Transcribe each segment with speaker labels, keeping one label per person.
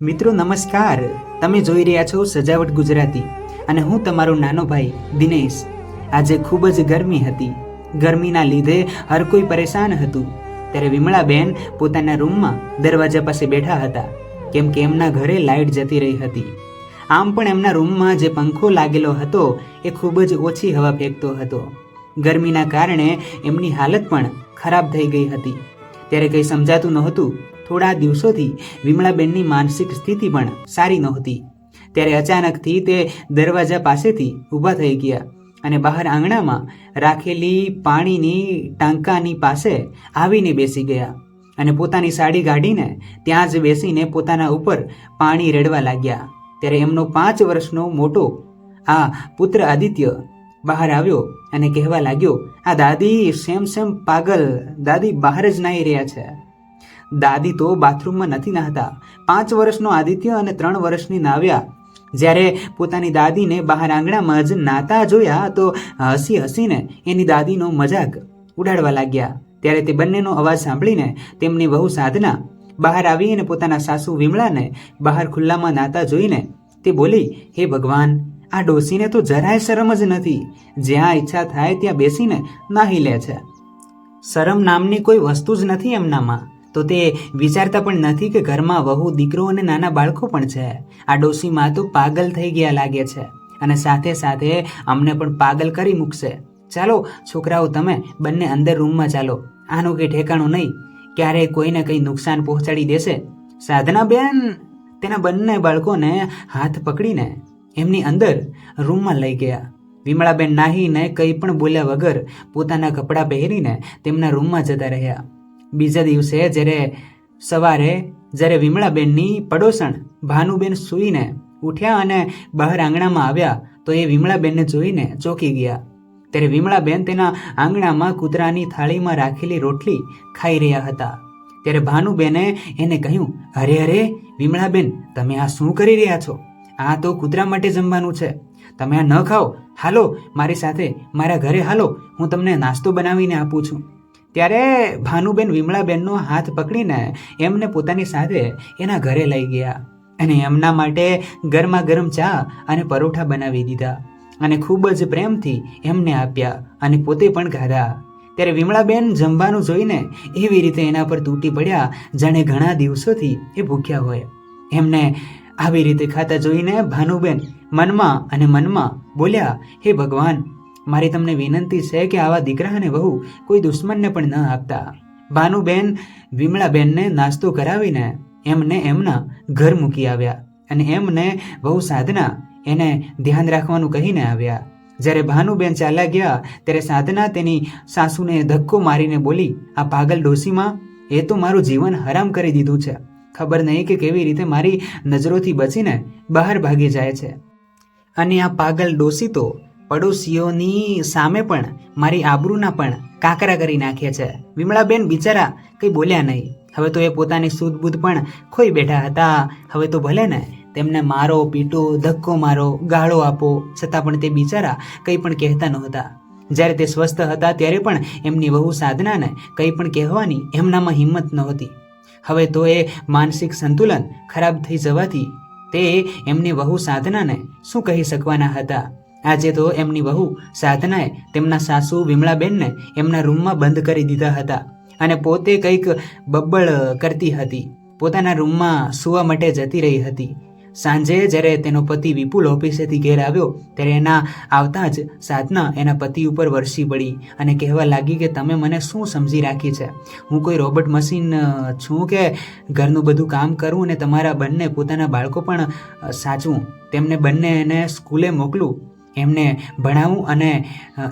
Speaker 1: મિત્રો, નમસ્કાર. તમે જોઈ રહ્યા છો સજાવટ ગુજરાતી અને હું તમારો નાનો ભાઈ દિનેશ. આજે ખૂબ જ ગરમી હતી. ગરમીના લીધે હર કોઈ પરેશાન હતું. ત્યારે વિમળાબેન પોતાના રૂમમાં દરવાજા પાસે બેઠા હતા, કેમ કે એમના ઘરે લાઇટ જતી રહી હતી. આમ પણ એમના રૂમમાં જે પંખો લાગેલો હતો, એ ખૂબ જ ઓછી હવા ફેંકતો હતો. ગરમીના કારણે એમની હાલત પણ ખરાબ થઈ ગઈ હતી. ત્યારે કંઈ સમજાતું નહોતું થોડા દિવસોથી વિમળાબેનની માનસિક સ્થિતિ પણ સારી નહોતી. ત્યારે અચાનકથી તે દરવાજા પાસેથી ઊભા થઈ ગયા અને બહાર આંગણામાં રાખેલી પાણીની ટાંકાની પાસે આવીને બેસી ગયા અને પોતાની સાડી કાઢીને ત્યાં જ બેસીને પોતાના ઉપર પાણી રેડવા લાગ્યા. ત્યારે એમનો પાંચ વર્ષનો મોટો, આ પુત્ર આદિત્ય, બહાર આવ્યો અને કહેવા લાગ્યો, આ દાદી સેમ સેમ પાગલ, દાદી બહાર જ નાહી રહ્યા છે. દાદી તો બાથરૂમમાં નથી નાહતા. પાંચ વર્ષનો આદિત્ય અને ત્રણ વર્ષની નાવ્યા. જ્યારે પોતાની દાદીને બહાર આંગણામાં જ નાતા જોયા તો હસી હસીને એની દાદીનો મજાક ઉડાડવા લાગ્યા. ત્યારે તે બંનેનો અવાજ સાંભળીને તેમની વહુ સાધના બહાર આવી અને પોતાના સાસુ વિમળાને બહાર ખુલ્લામાં નાતા જોઈને તે બોલી, હે ભગવાન, આ ડોસીને તો જરાય શરમ જ નથી. જ્યાં ઈચ્છા થાય ત્યાં બેસીને નાહી લે છે. શરમ નામની કોઈ વસ્તુ જ નથી એમનામાં. તો તે વિચારતા પણ નથી કે ઘરમાં વહુ, દીકરો અને નાના બાળકો પણ છે. આ ડોસીમાં તો પાગલ થઈ ગયા લાગે છે અને સાથે સાથે અમને પણ પાગલ કરી મૂકશે. ચાલો, છોકરાઓ, તમે બંને અંદર રૂમમાં ચાલો. આનું કંઈ ઠેકાણું નહીં. ક્યારે કોઈને કંઈ નુકસાન પહોંચાડી દેશે? સાધના બેન, તેના બંને બાળકોને હાથ પકડીને એમની અંદર રૂમમાં લઈ ગયા. વિમળાબેન નાહીને કંઈ પણ બોલ્યા વગર પોતાના કપડાં પહેરીને તેમના રૂમમાં જતા રહ્યા. બીજા દિવસે જ્યારે સવારે જ્યારે વિમળાબેનની પડોસણ ભાનુબેન સૂઈને ઉઠ્યા અને બહાર આંગણામાં આવ્યા, તો એ વિમળાબેનને જોઈને ચોંકી ગયા. ત્યારે વિમળાબેન તેના આંગણામાં કૂતરાની થાળીમાં રાખેલી રોટલી ખાઈ રહ્યા હતા. ત્યારે ભાનુબેને એને કહ્યું, અરે અરે, વિમળાબેન, તમે આ શું કરી રહ્યા છો? આ તો કૂતરા માટે જમવાનું છે. તમે આ ન ખાઓ. હાલો, મારી સાથે, મારા ઘરે હાલો. હું તમને નાસ્તો બનાવીને આપું છું. ત્યારે ભાનુબેન વિમળાબેનનો હાથ પકડીને એમને પોતાની સાથે એના ઘરે લઈ ગયા અને એમના માટે ગરમા ગરમ ચા અને પરોઠા બનાવી દીધા અને ખૂબ જ પ્રેમથી એમને આપ્યા અને પોતે પણ ખાધા. ત્યારે વિમળાબેન જમવાનું જોઈને એવી રીતે એના પર તૂટી પડ્યા, જાણે ઘણા દિવસોથી એ ભૂખ્યા હોય. એમને આવી રીતે ખાતા જોઈને ભાનુબેન મનમાં અને મનમાં બોલ્યા, હે ભગવાન મારી તમને વિનંતી છે કે આવા દીકરા અને વહુ કોઈ દુશ્મનને પણ ન આપતા. ભાનુબેન વિમળાબેનને નાસ્તો કરાવીને એમને એમના ઘર મૂકી આવ્યા અને એમને વહુ સાધના એને ધ્યાન રાખવાનું કહીને આવ્યા. જ્યારે ભાનુબેન ચાલ્યા ગયા, ત્યારે સાધના તેની સાસુને ધક્કો મારીને બોલી, આ પાગલ ડોસીમાં એ તો મારું જીવન હરામ કરી દીધું છે. ખબર નહીં કે કેવી રીતે મારી નજરોથી બચીને બહાર ભાગી જાય છે. અને આ પાગલ ડોસી તો પડોશીઓની સામે પણ મારી આબરૂના પણ કાકરા કરી નાખે છે. વિમળાબેન બિચારા કંઈ બોલ્યા નહીં. હવે તો એ પોતાની સૂદબૂદ પણ ખોઈ બેઠા હતા. હવે તો ભલે ને તેમને મારો, પીટો, ધક્કો મારો, ગાળો આપો, છતાં પણ તે બિચારા કંઈ પણ કહેતા નહોતા. જ્યારે તે સ્વસ્થ હતા ત્યારે પણ એમની વહુ સાધનાને કંઈ પણ કહેવાની એમનામાં હિંમત નહોતી. હવે તો એ માનસિક સંતુલન ખરાબ થઈ જવાથી તે એમની વહુ સાધનાને શું કહી શકવાના હતા? આજે તો એમની વહુ સાધનાએ તેમના સાસુ વિમળાબેનને એમના રૂમમાં બંધ કરી દીધા હતા અને પોતે કંઈક બબ્બળ કરતી હતી. પોતાના રૂમમાં સૂવા માટે જતી રહી હતી. સાંજે જ્યારે તેનો પતિ વિપુલ ઓફિસેથી ઘેર આવ્યો, ત્યારે એના આવતા જ સાધના એના પતિ ઉપર વરસી પડી અને કહેવા લાગી કે, તમે મને શું સમજી રાખી છે? હું કોઈ રોબોટ મશીન છું કે ઘરનું બધું કામ કરું અને તમારા બંને પોતાના બાળકો પણ સાચવું? તેમને બંને એને સ્કૂલે મોકલું? એમને ભણાવું અને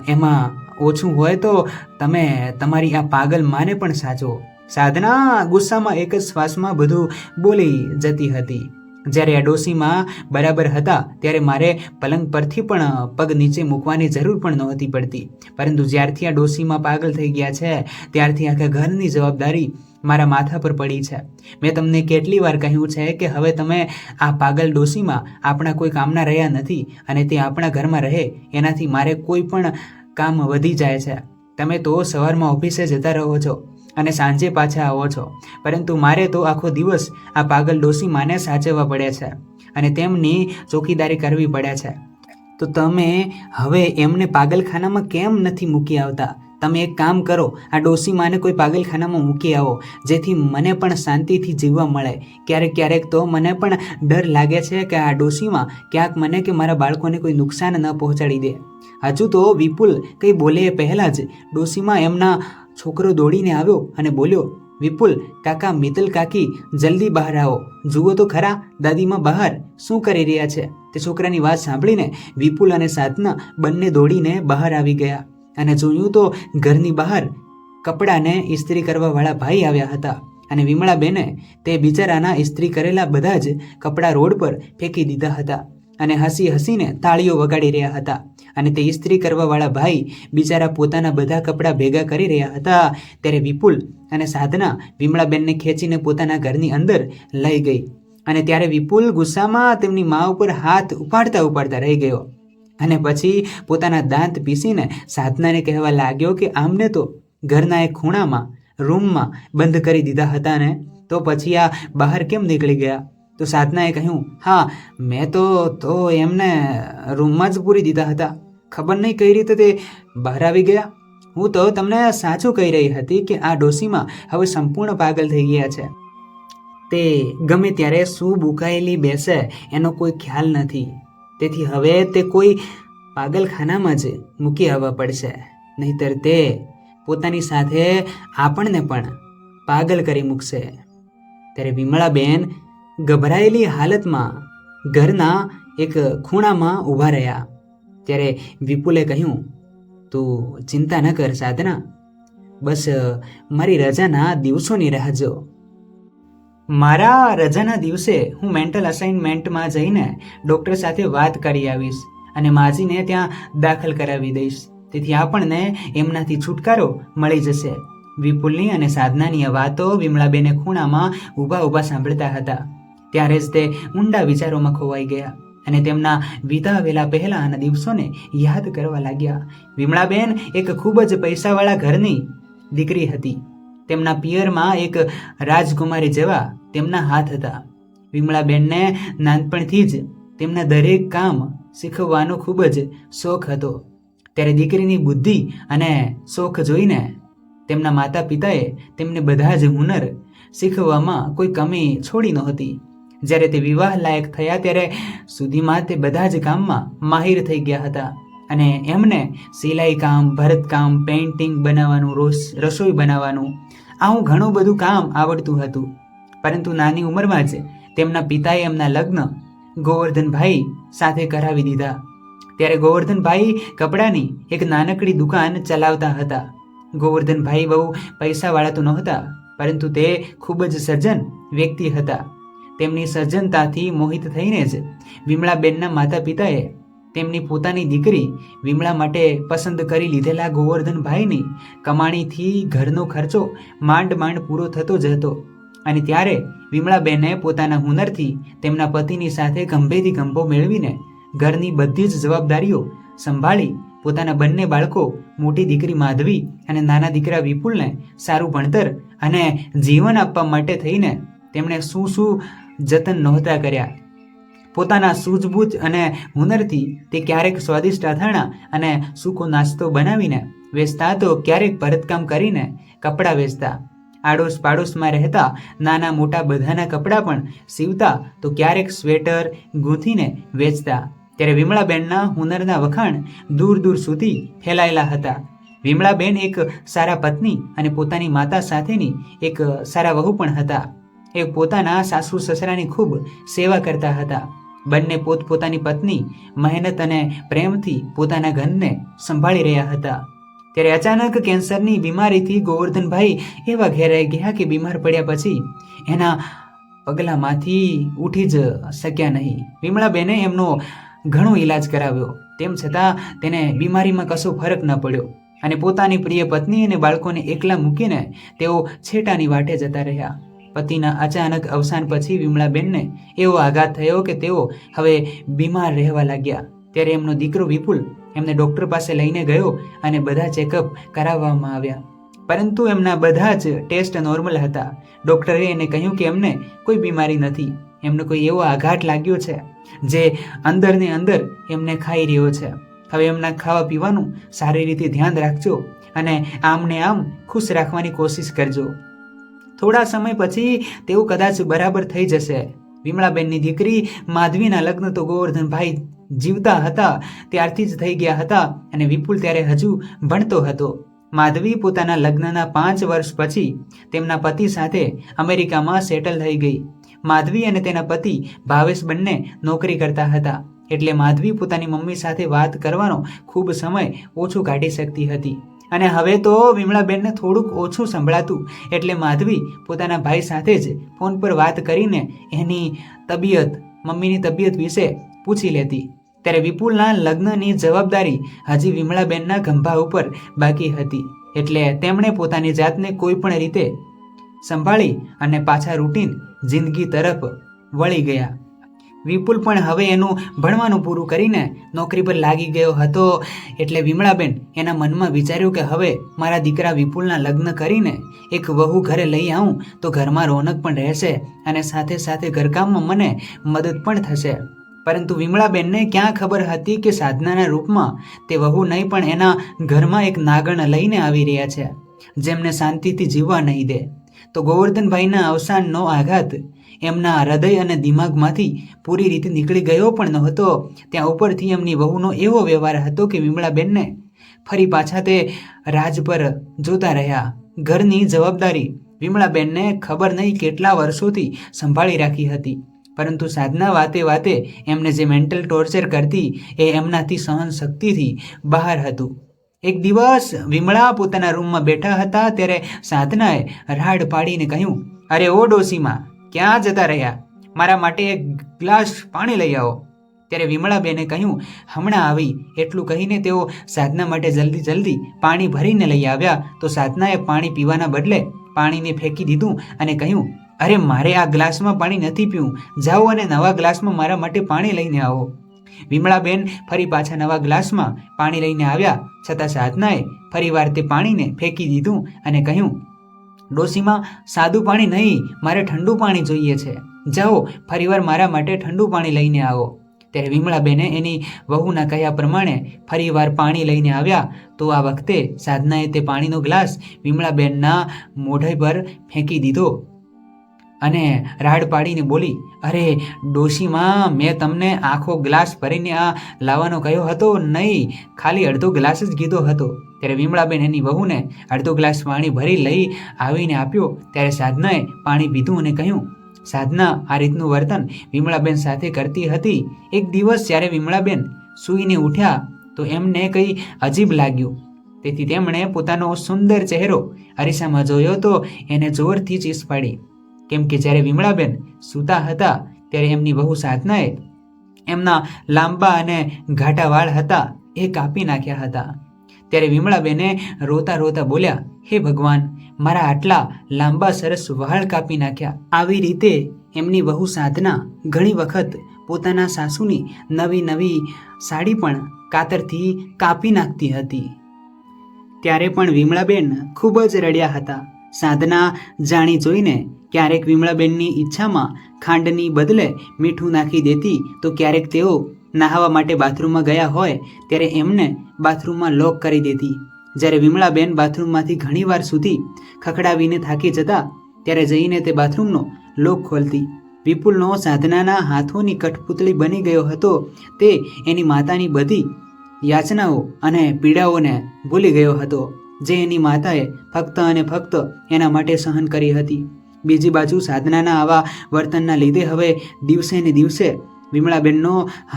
Speaker 1: એમાં ઓછું હોય તો તમે તમારી આ પાગલ માને પણ સાચો સાધના ગુસ્સામાં એક જ શ્વાસમાં બધું બોલી જતી હતી. જ્યારે આ ડોસીમાં બરાબર હતા, ત્યારે મારે પલંગ પરથી પણ પગ નીચે મૂકવાની જરૂર પણ નહોતી પડતી. પરંતુ જ્યારથી આ ડોશીમાં પાગલ થઈ ગયા છે, ત્યારથી આખા ઘરની જવાબદારી મારા માથા પર પડી છે. મેં તમને કેટલી વાર કહ્યું છે કે હવે તમે આ પાગલ ડોસીમાં આપણા કોઈ કામના રહ્યા નથી અને તે આપણા ઘરમાં રહે, એનાથી મારે કોઈ પણ કામ વધી જાય છે. તમે તો સવારમાં ઓફિસે જતા રહો છો અને સાંજે પાછા આવો છો. પરંતુ મારે તો આખો દિવસ આ પાગલ ડોસી માને સાચવવા પડે છે અને તેમની ચોકીદારી કરવી પડે છે. તો તમે હવે એમને પાગલખાનામાં કેમ નથી મૂકી આવતા? તમે એક કામ કરો, આ ડોસી માને કોઈ પાગલખાનામાં મૂકી આવો, જેથી મને પણ શાંતિથી જીવવા મળે. ક્યારેક ક્યારેક તો મને પણ ડર લાગે છે કે આ ડોસીમાં ક્યાંક મને કે મારા બાળકોને કોઈ નુકસાન ન પહોંચાડી દે. હજુ તો વિપુલ કંઈ બોલે એ પહેલાં જ ડોસીમાં એમના છોકરો દોડીને આવ્યો અને બોલ્યો, વિપુલ, કાકા મિતલ કાકી, જલ્દી બહાર આવો. જુઓ તો ખરા, દાદીમાં બહાર શું કરી રહ્યા છે? તે છોકરાની વાત સાંભળીને વિપુલ અને સાધના બંને દોડીને બહાર આવી ગયા. અને જોયું તો ઘરની બહાર કપડાને ઇસ્ત્રી કરવાવાળા ભાઈ આવ્યા હતા અને વિમળાબેને તે બિચારાના ઇસ્ત્રી કરેલા બધા જ કપડાં રોડ પર ફેંકી દીધા હતા અને હસી હસીને તાળીઓ વગાડી રહ્યા હતા અને તે ઇસ્ત્રી કરવાવાળા ભાઈ બિચારા પોતાના બધા કપડાં ભેગા કરી રહ્યા હતા ત્યારે વિપુલ અને સાધના વિમળાબેનને ખેંચીને પોતાના ઘરની અંદર લઈ ગઈ અને ત્યારે વિપુલ ગુસ્સામાં તેમની મા ઉપર હાથ ઉપાડતા ઉપાડતા રહી ગયો. અને પછી પોતાના દાંત પીસીને સાધનાને કહેવા લાગ્યો કે આમને તો ઘરના એક ખૂણામાં, રૂમમાં બંધ કરી દીધા હતા ને? તો પછી આ બહાર કેમ નીકળી ગયા? તો સાધનાએ કહ્યું, હા, મેં તો તો એમને રૂમમાં જ પૂરી દીધા હતા. ખબર નહીં કઈ રીતે તે બહાર આવી ગયા? હું તો તમને સાચું કહી રહી હતી કે આ ડોસીમાં હવે સંપૂર્ણ પાગલ થઈ ગયા છે. તે ગમે ત્યારે શું બુકાયેલી બેસે, એનો કોઈ ખ્યાલ નથી. તેથી હવે તે કોઈ પાગલખાનામાં જ મૂકી આવવા પડશે. નહીતર તે પોતાની સાથે આપણને પણ પાગલ કરી મૂકશે. ત્યારે વિમળાબેન ગભરાયેલી હાલતમાં ઘરના એક ખૂણામાં ઊભા રહ્યા. ત્યારે વિપુલે કહ્યું, તું ચિંતા ન કર સાધના. બસ મારી રજાના દિવસોની રાહ જો. મારા રજાના દિવસે હું મેન્ટલ અસાઇનમેન્ટમાં જઈને ડૉક્ટર સાથે વાત કરી આવીશ અને માજીને ત્યાં દાખલ કરાવી દઈશ. તેથી આપણને એમનાથી છુટકારો મળી જશે. વિપુલની અને સાધનાની વાતો વિમળાબેને ખૂણામાં ઊભા ઊભા સાંભળતા હતા. ત્યારે જ તે ઊંડા વિચારોમાં ખોવાઈ ગયા અને તેમના વિતાવેલા પહેલાના દિવસોને યાદ કરવા લાગ્યા. વિમળાબેન એક ખૂબ જ પૈસાવાળા ઘરની દીકરી હતી. તેમના પિયરમાં એક રાજકુમારી જેવા તેમના હાથ હતા. વિમળાબેનને નાનપણથી જ તેમના દરેક કામ શીખવવાનો ખૂબ જ શોખ હતો. ત્યારે દીકરીની બુદ્ધિ અને શોખ જોઈને તેમના માતા પિતાએ તેમને બધા જ હુનર શીખવવામાં કોઈ કમી છોડી નહોતી. જ્યારે તે વિવાહ લાયક થયા ત્યારે સુધીમાં તે બધા જ કામમાં માહિર થઈ ગયા હતા અને એમને સિલાઈ કામ, ભરતકામ, પેઇન્ટિંગ બનાવવાનું રોસ રસોઈ બનાવવાનું આવું ઘણું બધું કામ આવડતું હતું. પરંતુ નાની ઉંમરમાં જ તેમના પિતાએ એમના લગ્ન ગોવર્ધનભાઈ સાથે કરાવી દીધા. ત્યારે ગોવર્ધનભાઈ કપડાની એક નાનકડી દુકાન ચલાવતા હતા. ગોવર્ધનભાઈ બહુ પૈસાવાળા તો નહોતા, પરંતુ તે ખૂબ જ સજ્જન વ્યક્તિ હતા. તેમની સજ્જનતાથી મોહિત થઈને જ વિમળાબેનના માતા પિતાએ તેમની પોતાની દીકરી વિમળા માટે પસંદ કરી લીધેલા ગોવર્ધનભાઈની કમાણીથી ઘરનો ખર્ચો માંડ માંડ પૂરો થતો જ હતો. અને ત્યારે વિમળાબેને પોતાના હુનરથી તેમના પતિની સાથે ગંભેથી ગંભો મેળવીને ઘરની બધી જ જવાબદારીઓ સંભાળી પોતાના બંને બાળકો મોટી દીકરી માધવી અને નાના દીકરા વિપુલને સારું ભણતર અને જીવન આપવા માટે થઈને તેમણે શું શું જતન નહોતા કર્યા. પોતાના સૂઝબૂઝ અને હુનરથી તે ક્યારેક સ્વાદિષ્ટ અથાણા અને સૂકો નાસ્તો બનાવીને વેચતા તો ક્યારેક ભરતકામ કરીને કપડાં વેચતા. આડોશ પાડોશમાં રહેતા નાના મોટા બધાના કપડાં પણ સીવતા તો ક્યારેક સ્વેટર ગૂંથીને વેચતા. ત્યારે વિમળાબેનના હુનરના વખાણ દૂર દૂર સુધી ફેલાયેલા હતા. વિમળાબેન એક સારા પત્ની અને પોતાની માતા સાથેની એક સારા વહુ પણ હતા. એ પોતાના સાસુ સસરાની ખૂબ સેવા કરતા હતા. બંને પોતપોતાની પત્ની મહેનત અને પ્રેમથી પોતાના ઘરને સંભાળી રહ્યા હતા. ત્યારે અચાનક કેન્સરની બીમારીથી ગોવર્ધનભાઈ એવા ઘેરાઈ ગયા કે બીમાર પડ્યા પછી એના પગલામાંથી ઉઠી જ શક્યા નહીં. વિમળાબેને એમનો ઘણો ઈલાજ કરાવ્યો. તેમ છતાં તેને બીમારીમાં કશો ફરક ન પડ્યો અને પોતાની પ્રિય પત્ની અને બાળકોને એકલા મૂકીને તેઓ છેટાની વાટે જતા રહ્યા. પતિના અચાનક અવસાન પછી વિમળાબેનને એવો આઘાત થયો કે તેઓ હવે બીમાર રહેવા લાગ્યા. ત્યારે એમનો દીકરો વિપુલ એમને ડૉક્ટર પાસે લઈને ગયો અને બધા ચેકઅપ કરાવવામાં આવ્યા. પરંતુ એમના બધા જ ટેસ્ટ નોર્મલ હતા. ડૉક્ટરે એને કહ્યું કે એમને કોઈ બીમારી નથી. એમને કોઈ એવો આઘાત લાગ્યો છે જે અંદરને અંદર એમને ખાઈ રહ્યો છે. હવે એમના ખાવા પીવાનું સારી રીતે ધ્યાન રાખજો અને આમને આમ ખુશ રાખવાની કોશિશ કરજો. થોડા સમય પછી તેવું કદાચ બરાબર થઈ જશે. વિમળાબેનની દીકરી માધવીના લગ્ન તો ગોવર્ધનભાઈ જીવતા હતા, ત્યારથી જ થઈ ગયા હતા અને વિપુલ ત્યારે હજુ ભણતો હતો. માધવી પોતાના લગ્નના પાંચ વર્ષ પછી તેમના પતિ સાથે અમેરિકામાં સેટલ થઈ ગઈ. માધવી અને તેના પતિ ભાવેશ બંને નોકરી કરતા હતા, એટલે માધવી પોતાની મમ્મી સાથે વાત કરવાનો ખૂબ સમય ઓછો કાઢી શકતી હતી. અને હવે તો વિમળાબેનને થોડુંક ઓછું સંભળાતું એટલે માધવી પોતાના ભાઈ સાથે જ ફોન પર વાત કરીને એની તબિયત, મમ્મીની તબિયત વિશે પૂછી લેતી. ત્યારે વિપુલના લગ્નની જવાબદારી હજી વિમળાબેનના ખંભા ઉપર બાકી હતી. એટલે તેમણે પોતાની જાતને કોઈ પણ રીતે સંભાળી અને પાછા રૂટીન જિંદગી તરફ વળી ગયા. વિપુલ પણ હવે એનું ભણવાનું પૂરું કરીને નોકરી પર લાગી ગયો હતો. એટલે વિમળાબેન એના મનમાં વિચાર્યું કે હવે મારા દીકરા વિપુલના લગ્ન કરીને એક વહુ ઘરે લઈ આવું તો ઘરમાં રોનક પણ રહેશે અને સાથે સાથે ઘરકામમાં મને મદદ પણ થશે. પરંતુ વિમળાબેનને ક્યાં ખબર હતી કે સાધનાના રૂપમાં તે વહુ નહીં પણ એના ઘરમાં એક નાગણ લઈને આવી રહ્યા છે, જેમને શાંતિથી જીવવા નહીં દે. તો ગોવર્ધનભાઈના અવસાનનો આઘાત એમના હૃદય અને દિમાગમાંથી પૂરી રીતે નીકળી ગયો પણ નહોતો ત્યાં ઉપરથી એમની વહુનો એવો વ્યવહાર હતો કે વિમળાબેનને ફરી પાછા તે રાજ પર જોતા રહ્યા. ઘરની જવાબદારી વિમળાબેનને ખબર નહીં કેટલા વર્ષોથી સંભાળી રાખી હતી. પરંતુ સાધના વાતે વાતે એમને જે મેન્ટલ ટોર્ચર કરતી એ એમનાથી સહન શક્તિથી બહાર હતું. એક દિવસ વિમળા પોતાના રૂમમાં બેઠા હતા ત્યારે સાધનાએ રાડ પાડીને કહ્યું, અરે ઓ ડોસીમાં ક્યાં જતા રહ્યા? મારા માટે એક ગ્લાસ પાણી લઈ આવો. ત્યારે વિમળાબેને કહ્યું, હમણાં આવી. એટલું કહીને તેઓ સાધના માટે જલ્દી જલ્દી પાણી ભરીને લઈ આવ્યા. તો સાધનાએ પાણી પીવાના બદલે પાણીને ફેંકી દીધું અને કહ્યું, અરે, મારે આ ગ્લાસમાં પાણી નથી પીવું. જાઓ અને નવા ગ્લાસમાં મારા માટે પાણી લઈને આવો. વિમળાબેન ફરી પાછા નવા ગ્લાસમાં પાણી લઈને આવ્યા. છતાં સાધનાએ ફરીવાર તે પાણીને ફેંકી દીધું અને કહ્યું ડોસીમાં સાદું પાણી નહીં, મારે ઠંડુ પાણી જોઈએ છે. જાઓ, ફરીવાર મારા માટે ઠંડુ પાણી લઈને આવો. ત્યારે વિમળાબેને એની વહુના કહ્યા પ્રમાણે ફરીવાર પાણી લઈને આવ્યા. તો આ વખતે સાધનાએ તે પાણીનો ગ્લાસ વિમળાબેનના મોઢે પર ફેંકી દીધો અને રાડ પાડીને બોલી, અરે, ડોશીમાં મેં તમને આખો ગ્લાસ ભરીને આ લાવવાનો કહ્યો હતો નહીં. ખાલી અડધો ગ્લાસ જ કીધો હતો. ત્યારે વિમળાબેન એની વહુને અડધો ગ્લાસ પાણી ભરી લઈ આવીને આપ્યો. ત્યારે સાધનાએ પાણી પીધું અને કહ્યું, સાધના, આ રીતનું વર્તન વિમળાબેન સાથે કરતી હતી. એક દિવસ જ્યારે વિમળાબેન સૂઈને ઉઠ્યા, તો એમને કંઈ અજીબ લાગ્યું. તેથી તેમણે પોતાનો સુંદર ચહેરો અરીસામાં જોયો તો એને જોરથી ચીસ પાડી. કેમ કે જ્યારે વિમળાબેન સૂતા હતા, ત્યારે એમની બહુ સાધનાએ એમના લાંબા અને ઘાટા વાળ હતા, એ કાપી નાખ્યા હતા. ત્યારે વિમળાબેને રોતા રોતા બોલ્યા, હે ભગવાન, મારા આટલા લાંબા સરસ વહાળ કાપી નાખ્યા. આવી રીતે એમની વહુ સાધના ઘણી વખત પોતાના સાસુની નવી નવી સાડી પણ કાતરથી કાપી નાખતી હતી. ત્યારે પણ વિમળાબેન ખૂબ જ રડ્યા હતા. સાધના જાણી જોઈને ક્યારેક વિમળાબેનની ઈચ્છામાં ખાંડની બદલે મીઠું નાખી દેતી તો ક્યારેક તેઓ નહાવા માટે બાથરૂમમાં ગયા હોય, ત્યારે એમને બાથરૂમમાં લોક કરી દેતી જ્યારે વિમળાબેન બાથરૂમમાંથી ઘણીવાર સુધી ખખડાવીને થાકી જતા, ત્યારે જઈને તે બાથરૂમનો લોક ખોલતી. વિપુલનો સાધનાના હાથોની કઠપુતળી બની ગયો હતો. તે એની માતાની બધી યાચનાઓ અને પીડાઓને ભૂલી ગયો હતો, જે એની માતાએ ફક્ત અને ફક્ત એના માટે સહન કરી હતી. બીજી બાજુ સાધનાના આવા વર્તનના લીધે હવે દિવસે ને દિવસે વિમળાબેનનો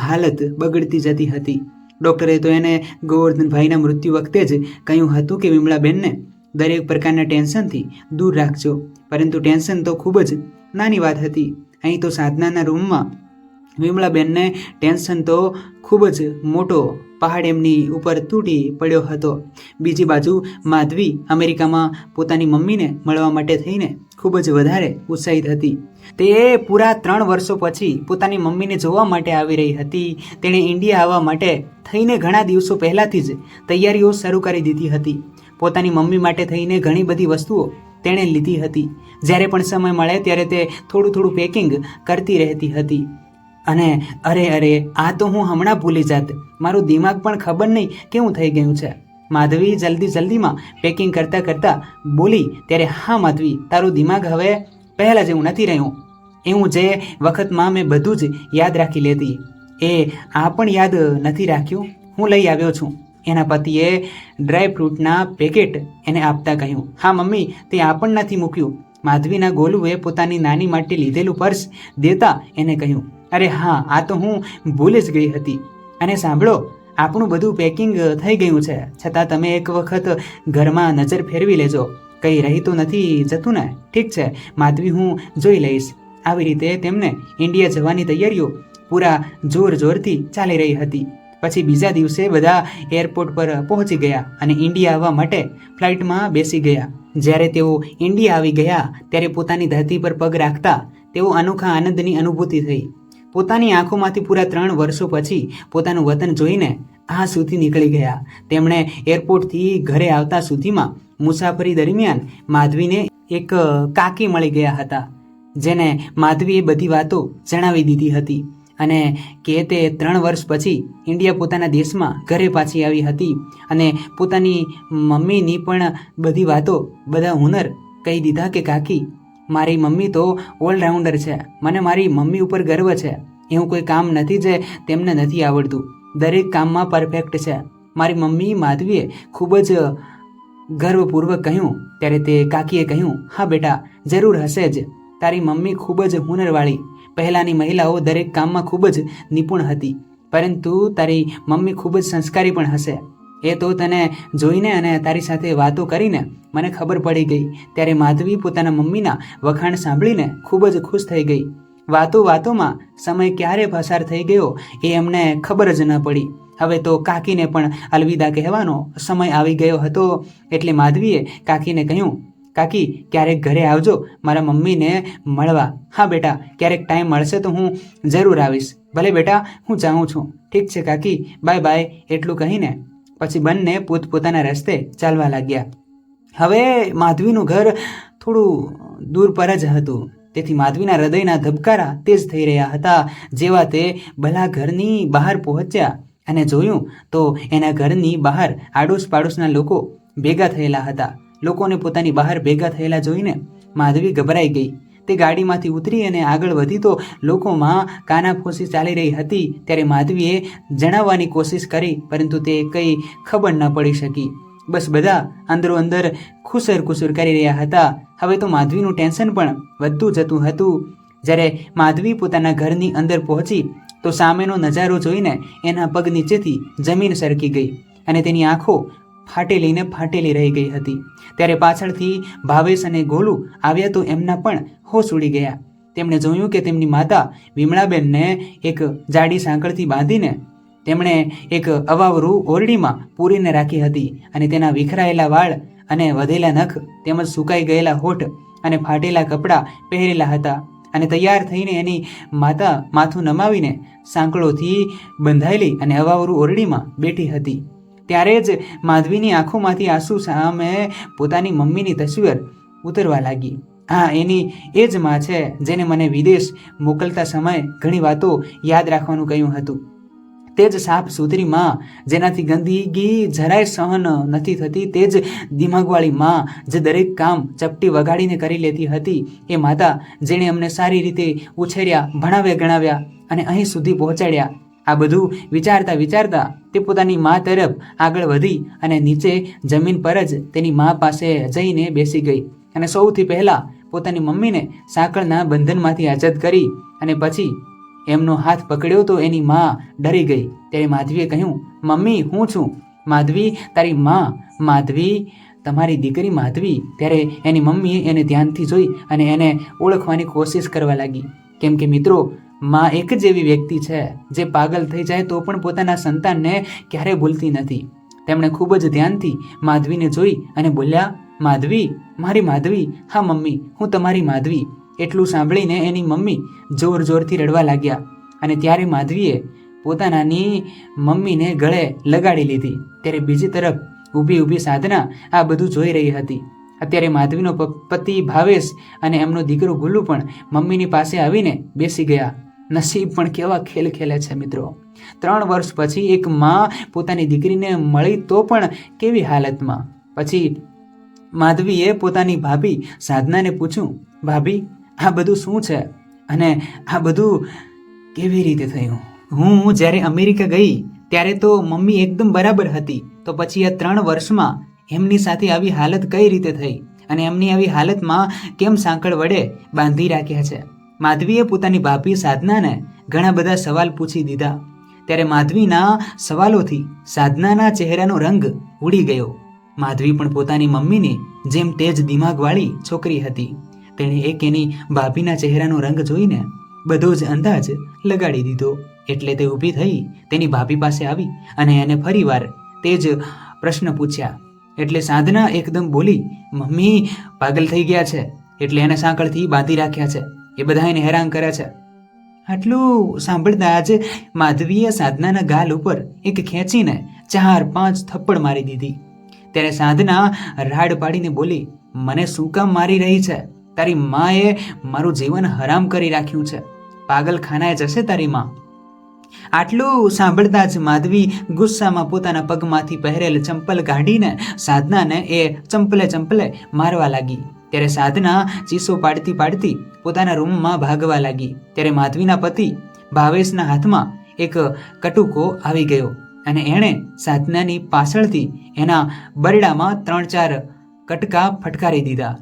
Speaker 1: હાલત બગડતી જતી હતી. ડૉક્ટરે તો એને ગોવર્ધનભાઈના મૃત્યુ વખતે જ કહ્યું હતું કે, વિમળાબેનને દરેક પ્રકારના ટેન્શનથી દૂર રાખજો. પરંતુ ટેન્શન તો ખૂબ જ નાની વાત હતી. અહીં તો સાધનાના રૂમમાં વિમળાબેનને ટેન્શન તો ખૂબ જ મોટો પહાડ એમની ઉપર તૂટી પડ્યો હતો. બીજી બાજુ માધવી અમેરિકામાં પોતાની મમ્મીને મળવા માટે થઈને ખૂબ જ વધારે ઉત્સાહિત હતી. તે પૂરા ત્રણ વર્ષો પછી પોતાની મમ્મીને જોવા માટે આવી રહી હતી. તેણે ઇન્ડિયા આવવા માટે થઈને ઘણા દિવસો પહેલાંથી જ તૈયારીઓ શરૂ કરી દીધી હતી. પોતાની મમ્મી માટે થઈને ઘણી બધી વસ્તુઓ તેણે લીધી હતી. જ્યારે પણ સમય મળે ત્યારે તે થોડું થોડું પેકિંગ કરતી રહેતી હતી. અને અરે અરે, આ તો હું હમણાં ભૂલી જાત. મારું દિમાગ પણ ખબર નહીં કેવું થઈ ગયું છે. માધવી જલ્દી, જલ્દીમાં પેકિંગ કરતાં કરતાં બોલી, ત્યારે હા, માધવી, તારું દિમાગ હવે પહેલાં જેવું નથી રહ્યું. એવું જે વખતમાં મેં બધું જ યાદ રાખી લેતી. એ આ પણ યાદ નથી રાખ્યું. હું લઈ આવ્યો છું. એના પતિએ ડ્રાયફ્રૂટના પેકેટ એને આપતા કહ્યું. હા, મમ્મી, તે આ પણ નથી મૂક્યું. માધવીના ગોલુએ પોતાની નાની માટે લીધેલું પર્સ દેતા એને કહ્યું. અરે હા, આ તો હું ભૂલી જ ગઈ હતી. અને સાંભળો, આપણું બધું પેકિંગ થઈ ગયું છે. છતાં તમે એક વખત ઘરમાં નજર ફેરવી લેજો. કંઈ રહી તો નથી જતું ને? ઠીક છે, માધવી હું જોઈ લઈશ. આવી રીતે તેમને ઇન્ડિયા જવાની તૈયારીઓ પૂરા જોર જોરથી ચાલી રહી હતી. પછી બીજા દિવસે બધા એરપોર્ટ પર પહોંચી ગયા અને ઇન્ડિયા આવવા માટે ફ્લાઇટમાં બેસી ગયા. જ્યારે તેઓ ઇન્ડિયા આવી ગયા, ત્યારે પોતાની ધરતી પર પગ રાખતા તેઓ અનોખા આનંદની અનુભૂતિ થઈ. પોતાની આંખોમાંથી પૂરા ત્રણ વર્ષો પછી પોતાનું વતન જોઈને આ સુધી નીકળી ગયા. તેમણે એરપોર્ટથી ઘરે આવતા સુધીમાં મુસાફરી દરમિયાન માધવીને એક કાકી મળી ગયા હતા, જેને માધવીએ બધી વાતો જણાવી દીધી હતી અને કે તે ત્રણ વર્ષ પછી ઇન્ડિયા પોતાના દેશમાં ઘરે પાછી આવી હતી અને પોતાની મમ્મીની પણ બધી વાતો, બધા હુનર કહી દીધા કે કાકી મારી મમ્મી તો ઓલરાઉન્ડર છે. મને મારી મમ્મી ઉપર ગર્વ છે. એવું કોઈ કામ નથી જે તેમને નથી આવડતું. દરેક કામમાં પરફેક્ટ છે. મારી મમ્મી માધવીએ ખૂબ જ ગર્વપૂર્વક કહ્યું. ત્યારે તે કાકીએ કહ્યું, હા બેટા, જરૂર હશે જ. તારી મમ્મી ખૂબ જ હુનરવાળી. પહેલાંની મહિલાઓ દરેક કામમાં ખૂબ જ નિપુણ હતી. પરંતુ તારી મમ્મી ખૂબ જ સંસ્કારી પણ હશે. એ તો તને જોઈને અને તારી સાથે વાતો કરીને મને ખબર પડી ગઈ. ત્યારે માધવી પોતાના મમ્મીના વખાણ સાંભળીને ખૂબ જ ખુશ થઈ ગઈ. વાતો વાતોમાં સમય ક્યારે પસાર થઈ ગયો એ એમને ખબર જ ન પડી. હવે તો કાકીને પણ અલવિદા કહેવાનો સમય આવી ગયો હતો એટલે માધવીએ કાકીને કહ્યું, કાકી, ક્યારેક ઘરે આવજો. મારા મમ્મીને મળવા. હા, બેટા, ક્યારેક ટાઈમ મળશે તો હું જરૂર આવીશ. ભલે બેટા, હું જાઉં છું. ઠીક છે કાકી. Bye bye. એટલું કહીને પછી બંને પોતપોતાના રસ્તે ચાલવા લાગ્યા. હવે માધવીનું ઘર થોડું દૂર પર જ હતું. તેથી માધવીના હૃદયના ધબકારા તેજ થઈ રહ્યા હતા, જેવા તે ભલા ઘરની બહાર પહોંચ્યા અને જોયું તો એના ઘરની બહાર આડોશ પાડોશના લોકો ભેગા થયેલા હતા. લોકોને પોતાની બહાર ભેગા થયેલા જોઈને માધવી ગભરાઈ ગઈ. તે ગાડીમાંથી ઉતરી અને આગળ વધી તો લોકોમાં કાનાફોસી ચાલી રહી હતી. ત્યારે માધવીએ જણાવવાની કોશિશ કરી, પરંતુ તે કંઈ ખબર ન પડી શકી. બસ બધા અંદરો અંદર ખુસર ખુસર કરી રહ્યા હતા. હવે તો માધવીનું ટેન્શન પણ વધતું જતું હતું. જ્યારે માધવી પોતાના ઘરની અંદર પહોંચી, તો સામેનો નજારો જોઈને એના પગ નીચેથી જમીન સરકી ગઈ અને તેની આંખો ફાટેલી ને ફાટેલી રહી ગઈ હતી. ત્યારે પાછળથી ભાવેશ અને ગોલુ આવ્યા તો એમના પણ હોશ ઉડી ગયા. તેમણે જોયું કે તેમની માતા વિમળાબેનને એક જાડી સાંકળથી બાંધીને તેમણે એક અવાવરું ઓરડીમાં પૂરીને રાખી હતી અને તેના વિખરાયેલા વાળ અને વધેલા નખ તેમજ સુકાઈ ગયેલા હોઠ અને ફાટેલા કપડાં પહેરેલા હતા અને તૈયાર થઈને એની માતા માથું નમાવીને સાંકળોથી બંધાયેલી અને અવાવરું ઓરડીમાં બેઠી હતી. ત્યારે જ માધવીની આંખોમાંથી આંસુ સામે પોતાની મમ્મીની તસવીર ઉતરવા લાગી. હા, એની એ જ માં છે જેને મને વિદેશ મોકલતા સમયે ઘણી વાતો યાદ રાખવાનું કહ્યું હતું. તે જ સાફ સુથરી માં જેનાથી ગંદકી જરાય સહન નથી થતી, તે જ દિમાગવાળી માં જે દરેક કામ ચપટી વગાડીને કરી લેતી હતી, એ માતા જેણે અમને સારી રીતે ઉછેર્યા, ભણાવ્યા, ગણાવ્યા અને અહીં સુધી પહોંચાડ્યા. આ બધું વિચારતા વિચારતા તે પોતાની મા તરફ આગળ વધી અને નીચે જમીન પર જ તેની મા પાસે જઈને બેસી ગઈ. અને સૌથી પહેલાં પોતાની મમ્મીને સાંકળના બંધનમાંથી આઝાદ કરી અને પછી એમનો હાથ પકડ્યો તો એની મા ડરી ગઈ. ત્યારે માધવીએ કહ્યું, મમ્મી, હું છું. માધવી, તારી મા. માધવી, તમારી દીકરી માધવી. ત્યારે એની મમ્મીએ એને ધ્યાનથી જોઈ અને એને ઓળખવાની કોશિશ કરવા લાગી. કેમ કે મિત્રો માં એક જ એવી વ્યક્તિ છે, જે પાગલ થઈ જાય તો પણ પોતાના સંતાનને ક્યારે ભૂલતી નથી. તેમણે ખૂબ જ ધ્યાનથી માધવીને જોઈ અને બોલ્યા, માધવી, મારી માધવી, હા મમ્મી, હું તમારી માધવી. એટલું સાંભળીને એની મમ્મી જોર જોરથી રડવા લાગ્યા અને ત્યારે માધવીએ પોતાનાની મમ્મીને ગળે લગાડી લીધી. ત્યારે બીજી તરફ ઊભી ઊભી સાધના આ બધું જોઈ રહી હતી. અત્યારે માધવીનો પતિ ભાવેશ અને એમનો દીકરો ગુલ્લુ પણ મમ્મીની પાસે આવીને બેસી ગયા. નસીબ પણ કેવા ખેલ ખેલે છે મિત્રો. ત્રણ વર્ષ પછી એક માં પોતાની દીકરીને મળી તો પણ કેવી હાલતમાં? પછી માધવીએ પોતાની ભાભી સાધનાને પૂછ્યું, ભાભી, આ બધું શું છે? અને આ બધું કેવી રીતે થયું? હું જ્યારે અમેરિકા ગઈ, ત્યારે તો મમ્મી એકદમ બરાબર હતી. તો પછી આ ત્રણ વર્ષમાં એમની સાથે આવી હાલત કઈ રીતે થઈ? અને એમની આવી હાલતમાં કેમ સાંકળ વડે બાંધી રાખ્યા છે? માધવીએ પોતાની ભાભી સાધનાને ઘણા બધા સવાલ પૂછી દીધા. ત્યારે માધવીના સવાલોથી સાધનાના ચહેરાનો રંગ ઉડી ગયો. માધવી પણ પોતાની મમ્મીની જેમ તેજ દિમાગવાળી છોકરી હતી. તેણે એક એની ભાભીના ચહેરાનો રંગ જોઈને બધો જ અંદાજ લગાડી દીધો. એટલે તે ઊભી થઈ તેની ભાભી પાસે આવી અને એને ફરીવાર તે જ પ્રશ્ન પૂછ્યા. એટલે સાધના એકદમ બોલી, મમ્મી, પાગલ થઈ ગયા છે. એટલે એને સાંકળથી બાંધી રાખ્યા છે. એ બધા એને હેરાન કરે છે. આટલું સાંભળતા જ માધવીએ સાધનાના ગાલ ઉપર એક ખેંચીને ચાર પાંચ થપ્પડ મારી દીધી. ત્યારે સાધના રાડ પાડીને બોલી, મને શું કામ મારી રહી છે? તારી માએ મારું જીવન હરામ કરી રાખ્યું છે. પાગલખાનાએ જશે તારી માં. આટલું સાંભળતા જ માધવી ગુસ્સામાં પોતાના પગમાંથી પહેરેલ ચંપલ કાઢીને સાધનાને એ ચંપલે ચંપલે મારવા લાગી. ત્યારે સાધના ચીસો પાડતી પાડતી પોતાના રૂમમાં ભાગવા લાગી. ત્યારે માધવીના પતિ ભાવેશના હાથમાં એક કટુકો આવી ગયો અને એણે સાધનાની પાછળથી એના બરડામાં ત્રણ ચાર કટકા ફટકારી દીધા.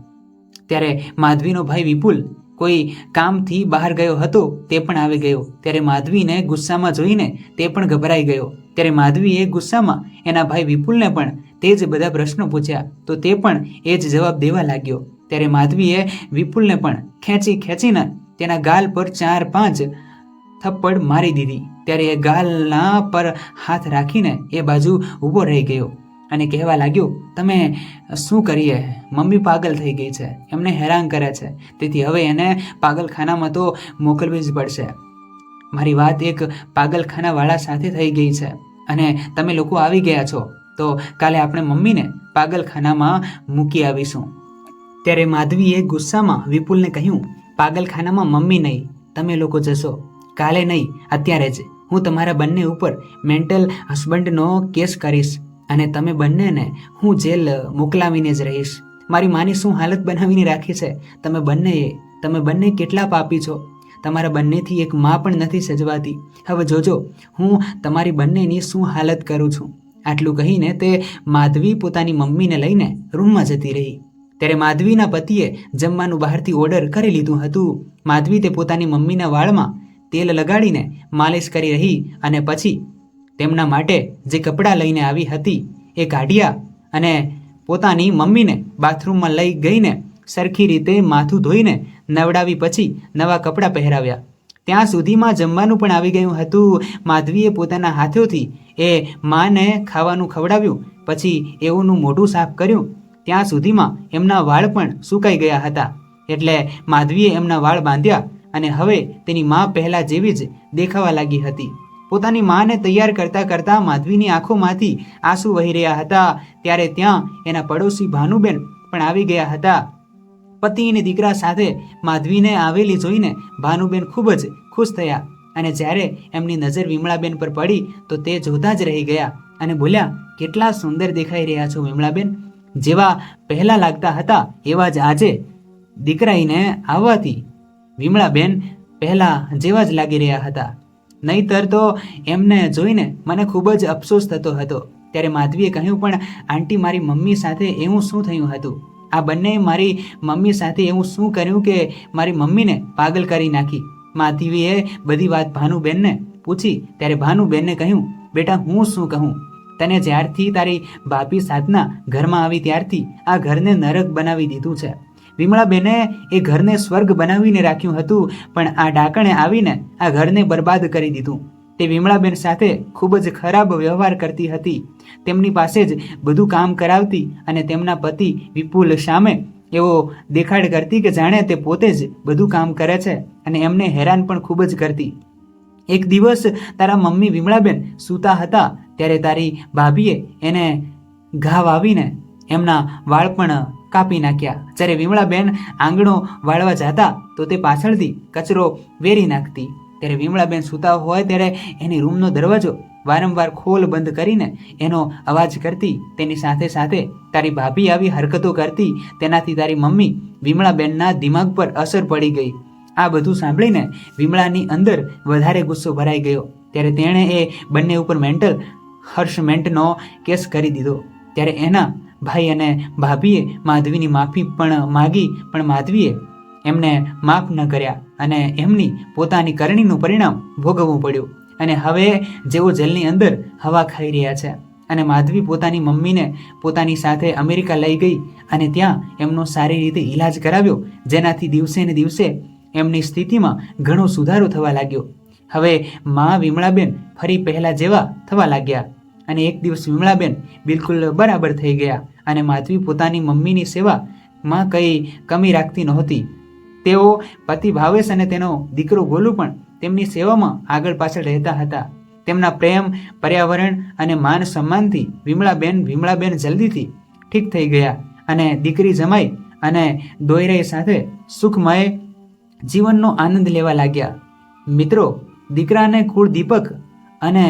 Speaker 1: ત્યારે માધવીનો ભાઈ વિપુલ કોઈ કામથી બહાર ગયો હતો તે પણ આવી ગયો. ત્યારે માધવીને ગુસ્સામાં જોઈને તે પણ ગભરાઈ ગયો. ત્યારે માધવીએ ગુસ્સામાં એના ભાઈ વિપુલને પણ તે જ બધા પ્રશ્નો પૂછ્યા. તો તે પણ એ જ જવાબ દેવા લાગ્યો. ત્યારે માધવીએ વિપુલને પણ ખેંચી ખેંચીને તેના ગાલ પર ચાર પાંચ થપ્પડ મારી દીધી. ત્યારે એ ગાલના પર હાથ રાખીને એ બાજુ ઊભો રહી ગયો અને કહેવા લાગ્યો, તમે શું કરીએ? મમ્મી પાગલ થઈ ગઈ છે. એમને હેરાન કરે છે. તેથી હવે એને પાગલખાનામાં તો મોકલવી જ પડશે. મારી વાત એક પાગલખાનાવાળા સાથે થઈ ગઈ છે અને તમે લોકો આવી ગયા છો. તો કાલે આપણે મમ્મીને પાગલખાનામાં મૂકી આવીશું. ત્યારે માધવીએ ગુસ્સામાં વિપુલને કહ્યું, પાગલખાનામાં મમ્મી નહીં, તમે લોકો જશો. કાલે નહીં, અત્યારે જ. હું તમારા બંને ઉપર મેન્ટલ હસબન્ડનો કેસ કરીશ અને તમે બંનેને હું જેલ મોકલાવીને જ રહીશ. મારી માની શું હાલત બનાવીને રાખી છે? તમે બંનેએ, તમે બંને કેટલા પાપી છો? તમારા બંનેથી એક માં પણ નથી સજવાતી. હવે જોજો, હું તમારી બંનેની શું હાલત કરું છું? આટલું કહીને તે માધવી પોતાની મમ્મીને લઈને રૂમમાં જતી રહી. ત્યારે માધવીના પતિએ જમવાનું બહારથી ઓર્ડર કરી લીધું હતું. માધવી તે પોતાની મમ્મીના વાળમાં તેલ લગાડીને માલિશ કરી રહી અને પછી તેમના માટે જે કપડાં લઈને આવી હતી એ કાઢ્યા અને પોતાની મમ્મીને બાથરૂમમાં લઈ ગઈને સરખી રીતે માથું ધોઈને નવડાવી પછી નવા કપડાં પહેરાવ્યા. ત્યાં સુધીમાં જમવાનું પણ આવી ગયું હતું. માધવીએ પોતાના હાથોથી એ માને ખાવાનું ખવડાવ્યું. પછી એઓનું મોઢું સાફ કર્યું ત્યાં સુધીમાં એમના વાળ પણ સુકાઈ ગયા હતા. એટલે માધવીએ એમના વાળ બાંધ્યા અને હવે તેની મા પહેલા જેવી જ દેખાવા લાગી હતી. પોતાની માને તૈયાર કરતા કરતા માધવીની આંખોમાંથી આંસુ વહી રહ્યા હતા. ત્યારે ત્યાં એના પડોશી ભાનુબેન પણ આવી ગયા હતા. પતિ અને દીકરા સાથે માધવીને આવેલી જોઈને ભાનુબેન ખૂબ જ ખુશ થયા અને જ્યારે એમની નજર વિમળાબેન પર પડી તો તે જોતા જ રહી ગયા અને બોલ્યા, કેટલા સુંદર દેખાઈ રહ્યા છો વિમળાબેન. જેવા પહેલા લાગતા હતા, એવા જ આજે દીકરાઈને આવવાથી વિમળાબેન પહેલા જેવા જ લાગી રહ્યા હતા. નહીતર તો એમને જોઈને મને ખૂબ જ અફસોસ થતો હતો. ત્યારે માધવીએ કહ્યું, પણ આંટી, મારી મમ્મી સાથે એવું શું થયું હતું? આ બંને મારી મમ્મી સાથે એવું શું કર્યું કે મારી મમ્મીને પાગલ કરી નાખી? માધવીએ બધી વાત ભાનુબેનને પૂછી. ત્યારે ભાનુબેનને કહ્યું, બેટા, હું શું કહું? તને જ્યારથી તારી બાપી સાધના ઘરમાં આવી ત્યારથી આ ઘરને નરક બનાવી દીધું છે. વિમળાબેને એ ઘરને સ્વર્ગ બનાવીને રાખ્યું હતું, પણ આ ડાકણે આવીને આ ઘરને બરબાદ કરી દીધું. તે વિમળાબેન સાથે ખૂબ જ ખરાબ વ્યવહાર કરતી હતી. તેમની પાસે જ બધું કામ કરાવતી અને તેમના પતિ વિપુલ સામે એવો દેખાડ કરતી કે જાણે તે પોતે જ બધું કામ કરે છે અને એમને હેરાન પણ ખૂબ જ કરતી. એક દિવસ તારા મમ્મી વિમળાબેન સૂતા હતા ત્યારે તારી ભાભીએ એને ઘા વાવીને એમના વાળ પણ કાપી નાખ્યા. જ્યારે વિમળાબેન આંગણો વાળવા જતા, તો તે પાછળથી કચરો વેરી નાખતી. ત્યારે વિમળાબેન સૂતા હોય ત્યારે એની રૂમનો દરવાજો વારંવાર ખોલ બંધ કરીને એનો અવાજ કરતી. તેની સાથે સાથે તારી ભાભી આવી હરકતો કરતી. તેનાથી તારી મમ્મી વિમળાબેનના દિમાગ પર અસર પડી ગઈ. આ બધું સાંભળીને વિમળાની અંદર વધારે ગુસ્સો ભરાઈ ગયો. ત્યારે તેણે એ બંને ઉપર મેન્ટલ હર્ષમેન્ટનો કેસ કરી દીધો. ત્યારે એના ભાઈ અને ભાભીએ માધવીની માફી પણ માગી, પણ માધવીએ એમને માફ ન કર્યા અને એમની પોતાની કરણીનું પરિણામ ભોગવવું પડ્યું. અને હવે જેઓ જેલની અંદર હવા ખાઈ રહ્યા છે અને માધવી પોતાની મમ્મીને પોતાની સાથે અમેરિકા લઈ ગઈ અને ત્યાં એમનો સારી રીતે ઈલાજ કરાવ્યો, જેનાથી દિવસે ને દિવસે એમની સ્થિતિમાં ઘણો સુધારો થવા લાગ્યો. હવે મા વિમળાબેન ફરી પહેલાં જેવા થવા લાગ્યા. અને એક દિવસ વિમળાબેન બિલકુલ બરાબર થઈ ગયા અને માધવી પોતાની મમ્મીની સેવામાં કંઈ કમી રાખતી નહોતી. તેઓ પતિ ભાવેશ અને તેનો દીકરો ગોલુ પણ તેમની સેવામાં આગળ પાછળ રહેતા હતા. તેમના પ્રેમ, પર્યાવરણ અને માન સન્માનથી વિમળાબેન વિમળાબેન જલ્દીથી ઠીક થઈ ગયા અને દીકરી જમાઈ અને દોયરાઈ સાથે સુખમય જીવનનો આનંદ લેવા લાગ્યા. મિત્રો, દીકરાને કુળ દીપક અને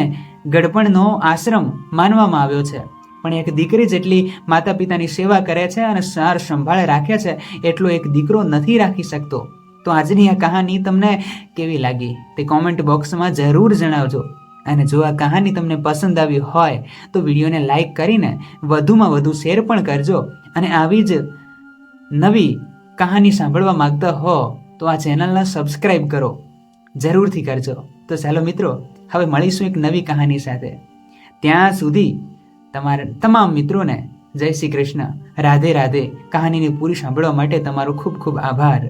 Speaker 1: ગડપણનો આશ્રમ માનવામાં આવ્યો છે. પણ એક દીકરી જેટલી માતા પિતાની સેવા કરે છે અને સાર સંભાળે રાખે છે, એટલો એક દીકરો નથી રાખી શકતો. તો આજની આ કહાની તમને કેવી લાગી? તે કોમેન્ટ બોક્સમાં જરૂર જણાવજો. અને જો આ કહાની તમને પસંદ આવી હોય, તો વિડીયોને લાઈક કરીને વધુમાં વધુ શેર પણ કરજો. અને આવી જ નવી કહાની સાંભળવા માંગતા હો, તો આ ચેનલને સબસ્ક્રાઈબ કરો. જરૂરથી કરજો. તો ચાલો મિત્રો, હવે મળીશું એક નવી કહાની સાથે. ત્યાં સુધી તમારા, તમામ મિત્રોને જય શ્રી કૃષ્ણ. રાધે રાધે. કહાનીની પૂરી સાંભળવા માટે તમારો ખૂબ ખૂબ આભાર.